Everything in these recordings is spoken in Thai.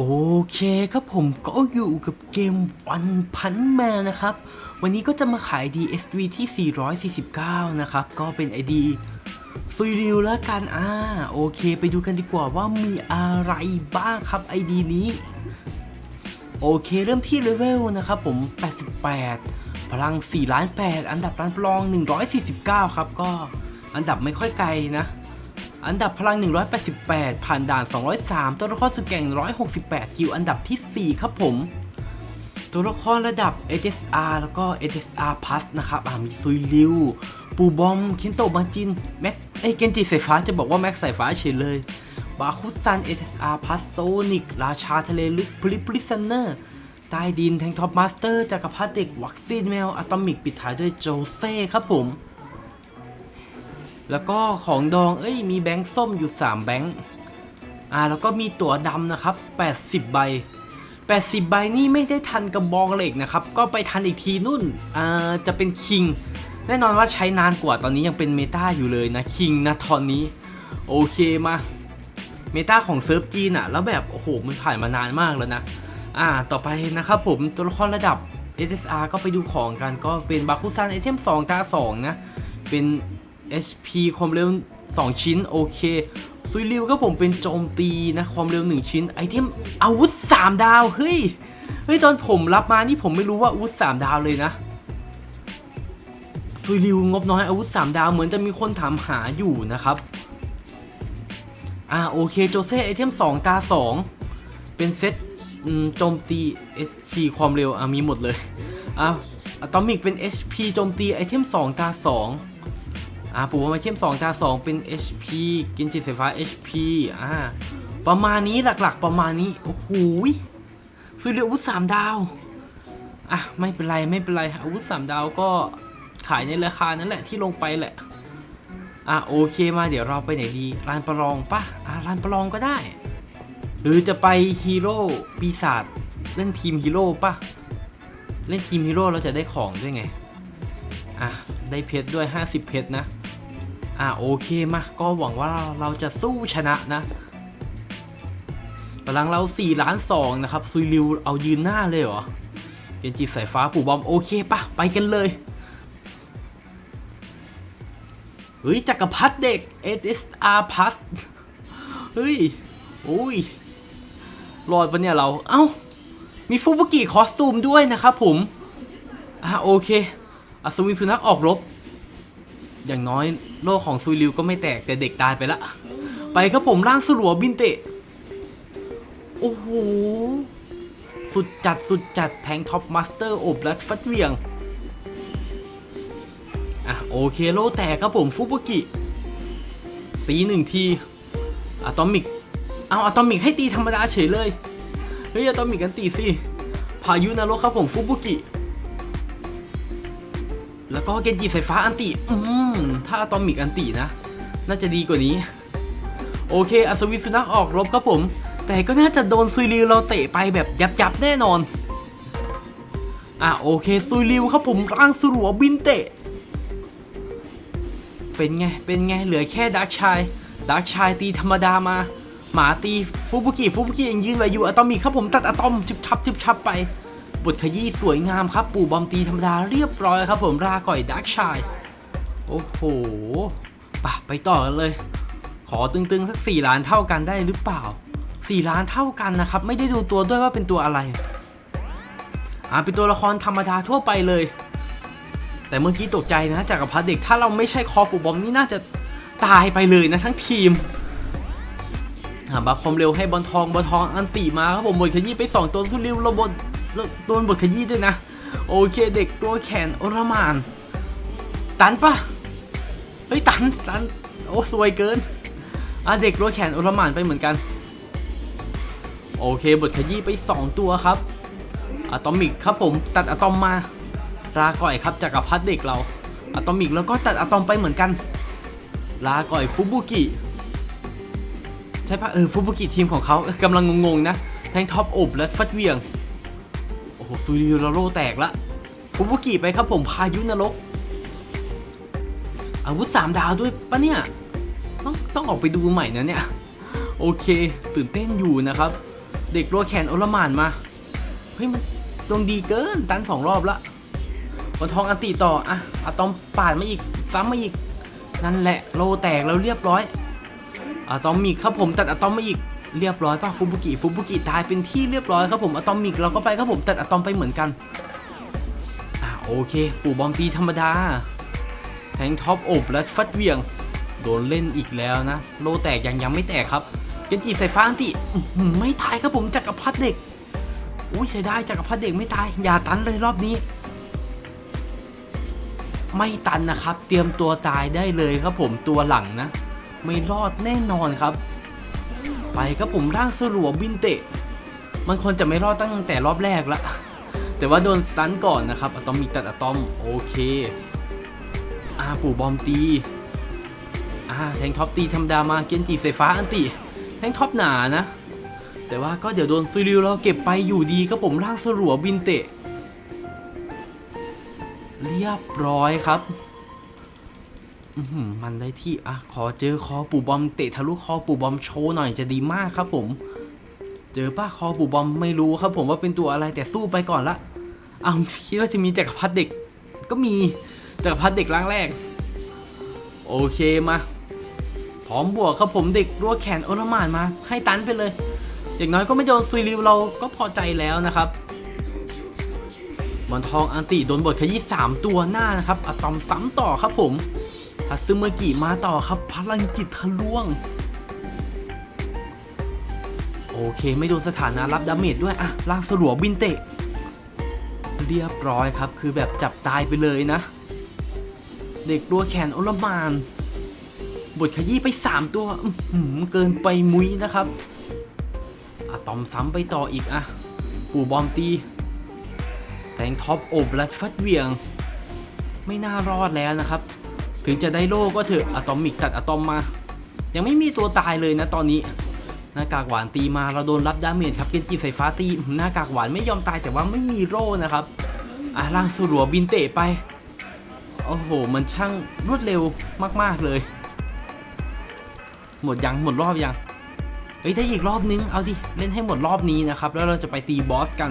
โอเคครับผมก็อยู่กับเกมวันพันแมนนะครับ วันนี้ก็จะมาขาย DSV ที่ 449 นะครับ ก็เป็น ID ซุยริวแล้วกันอ่าโอเค ไปดูกันดีกว่าว่ามีอะไรบ้างครับ ID นี้ โอเคเริ่มที่เลเวลนะครับผม 88 พลัง4ล้าน8อันดับร้านปลอง 149 ครับ ก็อันดับไม่ค่อยไกลนะ อันดับพลัง 188 ผ่านด่าน 203 ตัวละครสุดแก่ง 168 กิวอันดับทีสี่ 4 ครับผม ตัวละครระดับ HSR แล้วก็ HSR Plus นะครับอ่ามีซุยลิว ปูบอม เคนโตะมาจิน แม็กไอเกนจิสายฟ้าจะบอกว่าแม็กสายฟ้าเฉยเลย บาคุซัน HSR Plus โซนิกราชาทะเลลึกพลิปลิซันเนอร์ใต้ดินแทงท็อปมาสเตอร์จักรพรรดิเด็กวัคซีนแมวอะตอมิกปิดท้ายด้วยโจเซ่ครับผม แล้วก็ของดองเอ้ยมีแบงค์ส้มอยู่ 3 แบงค์อ่าแล้วก็มีตั๋วดำนะครับ 80 ใบ 80 ใบนี่ไม่ได้ทันกับบองเหล็กนะครับ ก็ไปทันอีกทีนู่นอ่าจะเป็นคิง แน่นอนว่าใช้นานกว่าตอนนี้ยังเป็นเมตาอยู่เลยนะคิงนะตอนนี้ โอเคมาเมตาของเซิร์ฟจีนอะแล้วแบบ โอ้โห มันผ่านมานานมากแล้วนะ อ่า ต่อไปนะครับผมตัวละครระดับ SSR ก็ไปดูของกันก็เป็นบาคุซันไอเทม 2 ตา 2 นะ เป็น HP ความเร็ว 2 ชิ้น โอเคซุยริวก็ผมเป็นโจมตีนะ ความเร็ว 1 ชิ้น ไอเทมอาวุธ 3 ดาว เฮ้ย เฮ้ย ตอนผมรับมานี่ผมไม่รู้ว่าอาวุธ 3 ดาวเลยนะซุยริวงบน้อยอาวุธ 3 ดาวเหมือนจะมีคนถามหาอยู่นะครับ อ่าโอเคโจเซ่ไอเทม 2 ตา 2 เป็นเซตโจมตี SP ความเร็วอะมีหมดเลยอ่าอะตอมิกเป็น HP โจมตีไอเทม 2 ตา 2 อ่าปู่ว่าไอเทม2ตา2เป็น HP กินจิตไฟฟ้า HP อ่าประมาณนี้หลักๆประมาณนี้ โอ้โหซื้อเรืออาวุธ3ดาว อะ ไม่เป็นไรไม่เป็นไร อาวุธ3ดาวก็ขายในราคานั้นแหละที่ลงไปแหละ อะ โอเคมาเดี๋ยวเราไปไหนดีลานประลองปะอะลานประลองก็ได้ หรือจะไปฮีโร่ปีศาจเล่นทีมฮีโร่ปะเล่นทีมฮีโร่เราจะได้ของด้วยไง อะ ได้เพชรด้วย 50 เพชรนะ อะโอเคมาก็หวังว่าเราจะสู้ชนะนะพลังเรา4ล้าน2นะครับซุยริวเอายืนหน้าเลยเหรอเกนจิสายฟ้าปู่บอมโอเคปะไปกันเลยเฮ้ยจักรพรรดิเด็ก SSR Plus เฮ้ยโอ้ยรอดปะเนี่ยเรา เอ้า มีฟูบุกิคอสตูมด้วยนะครับผม อะโอเคอัศวินสุนัขออกรบ อย่างน้อยโลกของซุยริวก็ไม่แตกแต่เด็กตายไปละ ไปครับผมร่างสลัวบินเตะ โอ้โห สุดจัดสุดจัดแทงท็อปมาสเตอร์อบและฟัดเวียง อะโอเคโลแตกครับผมฟุบุกิ ตีหนึ่งทีอะตอมิก เอาอะตอมิกให้ตีธรรมดาเฉยเลย เฮ้ยอะตอมิกกันตีสิ พายุนรกครับผมฟุบุกิแล้วก็เกนจิไฟฟ้าอันติ อืม ถ้าอะตอมิกอันตินะ น่าจะดีกว่านี้ โอเค อัศวินสุนัขออกรบครับผม แต่ก็น่าจะโดนซุยริวเราเตะไปแบบยับยับแน่นอน อะโอเคซุยริวครับผมร่างสลัวบินเตะ เป็นไง เป็นไง เหลือแค่ดักชายดักชายตีธรรมดามา หมาตีฟูบุกิฟูบุกิยังยืนไว้อยู่อะตอมิกครับผมตัดอะตอมชุบชับชุบชับไปบทขยี้สวยงามครับ ปู่บอมตีธรรมดาเรียบร้อยครับผมราก่อยดักชาย โอ้โหปะไปต่อกันเลย ขอตึงๆ สักสี่ล้านเท่ากันได้หรือเปล่าสี่ล้านเท่ากันนะครับ ไม่ได้ดูตัวด้วยว่าเป็นตัวอะไร อ่าเป็นตัวละครธรรมดาทั่วไปเลย แต่เมื่อกี้ตกใจนะจากกับพัดเด็กถ้าเราไม่ใช่คอปูบอมนี่น่าจะตายไปเลยนะทั้งทีมหาบัฟความเร็วให้บอลทองบอลทองอันติมาครับผมบทขยี้ไป 2 ตัวสุริวราบทโดนบทขยี้ด้วยนะ โอเคเด็กตัวแขนอรมาน ตันปะ เฮ้ยตันตันโอ้สวยเกินอะเด็กตัวแขนโอรมานไปเหมือนกัน โอเคบทขยี้ไป 2 ตัวครับอะตอมิกครับผมตัดอะตอมมาลาก่อยครับจากกับพัดเด็กเราอะตอมิกแล้วก็ตัดอะตอมไปเหมือนกันลาก่อยฟุบุกิใช่ปะเออฟุบุกิทีมของเขากำลังงงๆนะแทงท็อปอบและฟัดเวียงโอ้โหซูริโรโรแตกละฟุบุกิไปครับผมพายุนรก อาวุธสามดาวด้วยปะเนี่ย ต้องต้องออกไปดูใหม่นะเนี่ย โอเค ตื่นเต้นอยู่นะครับ เด็กรัวแขนโอลมานมา เฮ้ยมันดวงดีเกิน ตันสองรอบละวันทองอันติต่ออะอะตอมปาดมาอีก ซ้ำมาอีก นั่นแหละโลแตกแล้วเรียบร้อยอะตอมิกครับผมตัดอะตอมมาอีกเรียบร้อยป่ะฟูบุกิฟูบุกิตายเป็นที่เรียบร้อยครับผมอะตอมิกเราก็ไปครับผมตัดอะตอมไปเหมือนกันอะโอเค ปู่บอมตีธรรมดา แทงท็อปอบและฟัดเวียง โดนเล่นอีกแล้วนะ โลแตกยังยังไม่แตกครับเกนจิใส่ฟ้าอันตี้ไม่ตายครับผมจักรพรรดิเด็ก อุ้ยเสียดายจักรพรรดิเด็กไม่ตาย อย่าตันเลยรอบนี้ ไม่ตันนะครับ เตรียมตัวตายได้เลยครับผมตัวหลังนะ ไม่รอดแน่นอนครับ ไปครับผมร่างสลัวบินเตะ มันควรจะไม่รอดตั้งแต่รอบแรกละแต่ว่าโดนตันก่อนนะครับอะตอมมีตัดอะตอมโอเค อ่าปู่บอมตี อ่าแทงท็อปตีธรรมดามาเกนจิไฟฟ้าอันติ แทงท็อปหนานะ แต่ว่าก็เดี๋ยวโดนซิริวเราเก็บไปอยู่ดีครับผมร่างสลัวบินเตะ เรียบร้อยครับมันได้ที่ อะ ขอเจอคอปู่บอมเตะทะลุคอปู่บอมโชว์หน่อยจะดีมากครับผม เจอป้าคอปู่บอมไม่รู้ครับผมว่าเป็นตัวอะไรแต่สู้ไปก่อนละเอาคิดว่าจะมีจักรพรรดิเด็กก็มี จักรพรรดิเด็กร่างแรก โอเคมา พร้อมบวกครับผมเด็กรัวแขนโอลมานมา ให้ตันไปเลย อย่างน้อยก็ไม่โดนซุยริวเราก็พอใจแล้วนะครับบอลทองอันติโดนบทขยี้3ตัวหน้านะครับอะตอมซ้ำต่อครับผมทัซึเมกิมาต่อครับพลังจิตทะลวง โอเคไม่โดนสถานะรับดาเมจด้วยอะล่างสลัวบินเตะ เรียบร้อยครับคือแบบจับตายไปเลยนะ เด็กตัวแขนอลมาน บทขยี้ไป 3 ตัวอื้อหือเกินไปมุ้ยนะครับอะตอมซ้ำไปต่ออีกอะปู่บอมตี แทงท็อปอบและฟัดเวียง ไม่น่ารอดแล้วนะครับ ถึงจะได้โล่ก็เถอะอะตอมิกตัดอะตอมมา ยังไม่มีตัวตายเลยนะตอนนี้หน้ากากหวานตีมาเราโดนรับดาเมจครับเกนจิไฟฟ้าตีหน้ากากหวานไม่ยอมตายแต่ว่าไม่มีโล่นะครับอะร่างสุรัวบินเตะไป โอ้โห มันช่างรวดเร็วมาก ๆ เลย หมดยัง หมดรอบยัง เอ้ย ได้อีกรอบนึง เอาดิ เล่นให้หมดรอบนี้นะครับ แล้วเราจะไปตีบอสกัน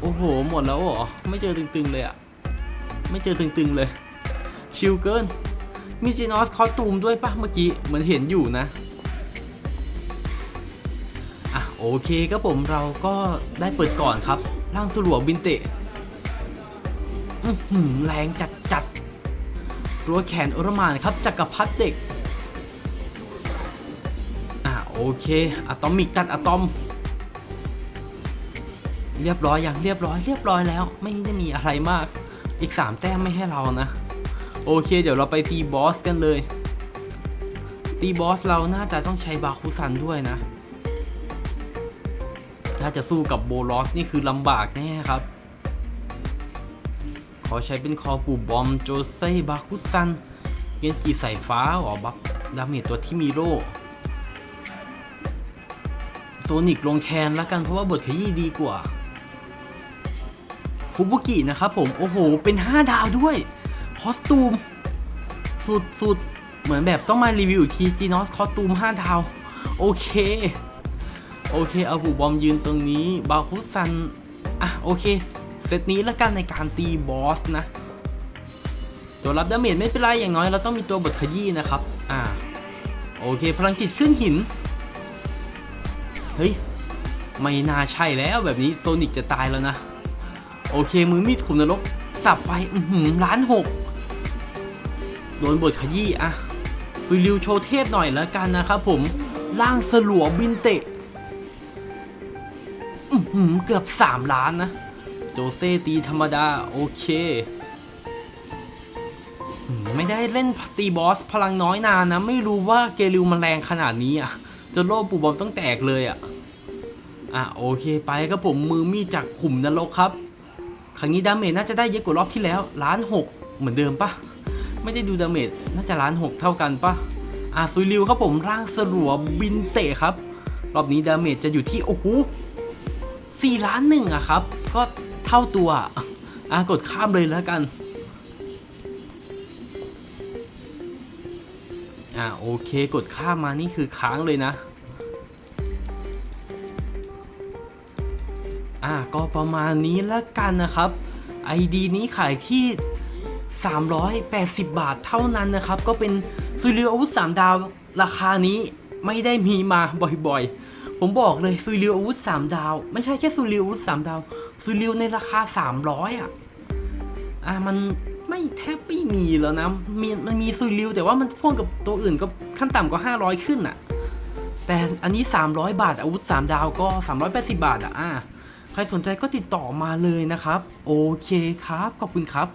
โอ้โห หมดแล้วเหรอ ไม่เจอตึง ๆ เลยอะไม่เจอตึง ๆ เลย ชิลเกิน มีจีนอสคอสตูมด้วยปะเมื่อกี้ เหมือนเห็นอยู่นะอะโอเคครับผมเราก็ได้เปิดก่อนครับร่างสลัวบินเตะ อื้อหือแรงจัดจัดๆรัวแขนอรมานครับจักรพรรดิเด็ก อะโอเคอะตอมิกตัดอะตอม เรียบร้อยอย่างเรียบร้อยเรียบร้อยแล้ว ไม่ได้มีอะไรมาก อีก 3 แต้มไม่ให้เรานะ โอเค เดี๋ยวเราไปตีบอสกันเลย ตีบอสเราน่าจะต้องใช้บาคุซันด้วยนะ ถ้าจะสู้กับโบลอสนี่คือลำบากแน่ครับ อใช้เป็นคอปูบอมโจเซ่บาคุซันเกนจิใส่ฟ้าหรอบักดาเมจตัวที่มีโล่โซนิกลงแคนแล้วกันเพราะว่าบทขยี้ดีกว่าฟุบุกินะครับผม โอ้โห เป็น 5 ดาวด้วยคอสตูม สุดสุดเหมือนแบบต้องมารีวิวอีกทีจีนอสคอสตูม 5 ดาว โอเค โอเค เอาผูบอมยืนตรงนี้ บาคุซัน อะ โอเค ตนี้แล้วกันในการตีบอสนะ ตัวรับดาเมจไม่เป็นไรอย่างน้อยเราต้องมีตัวบทขยี้นะครับ อ่า โอเค พลังจิตขึ้นหิน เฮ้ย ไม่น่าใช่แล้วแบบนี้โซนิกจะตายแล้วนะ โอเค มือมีดขุมนรก สับไป อือหือล้านหกโดนบทขยี้อะฟิลิวโชเทพหน่อยแล้วกันนะครับผมล่างสลัวบินเตะอือหือเกือบ 3 ล้านนะ โจเซตีธรรมดา โอเคไม่ได้เล่นตีบอสพลังน้อยนานนะ ไม่รู้ว่าเกลิวมันแรงขนาดนี้อะจนโลปูบอมต้องแตกเลยอะ อะโอเคไปครับผมมือมีดจากขุมนรกครับ ครั้งนี้ดาเมจน่าจะได้เยอะกว่ารอบที่แล้วล้านหกเหมือนเดิมปะไม่ได้ดูดาเมจน่าจะล้านหกเท่ากันปะอะซุยริวครับผมร่างสลัวบินเตะครับ รอบนี้ดาเมจจะอยู่ที่โอ้โหสี่ล้านหนึ่งอะครับ ก็ เท่าตัวอะอะกดข้ามเลยแล้วกัน อะโอเคกดข้ามมานี่คือค้างเลยนะ อ่าก็ประมาณนี้แล้วกันนะครับ ID นี้ขายที่ 380 บาทเท่านั้นนะครับ ก็เป็นซูริโออาวุธ3ดาวราคานี้ไม่ได้มีมาบ่อยๆ ผมบอกเลยซูริวอาวุธสามดาว ไม่ใช่แค่ซูริวอาวุธสามดาวซูริวในราคาสามร้อยอะ อะมันไม่แทบไม่มีแล้วนะ มีมันมีซูริวแต่ว่ามันพ่วงกับตัวอื่นก็ขั้นต่ำกว่าห้าร้อยขึ้นอะ แต่อันนี้สามร้อยบาทอาวุธสามดาวก็สามร้อยแปดสิบบาทอะอะใครสนใจก็ติดต่อมาเลยนะครับ โอเคครับ ขอบคุณครับ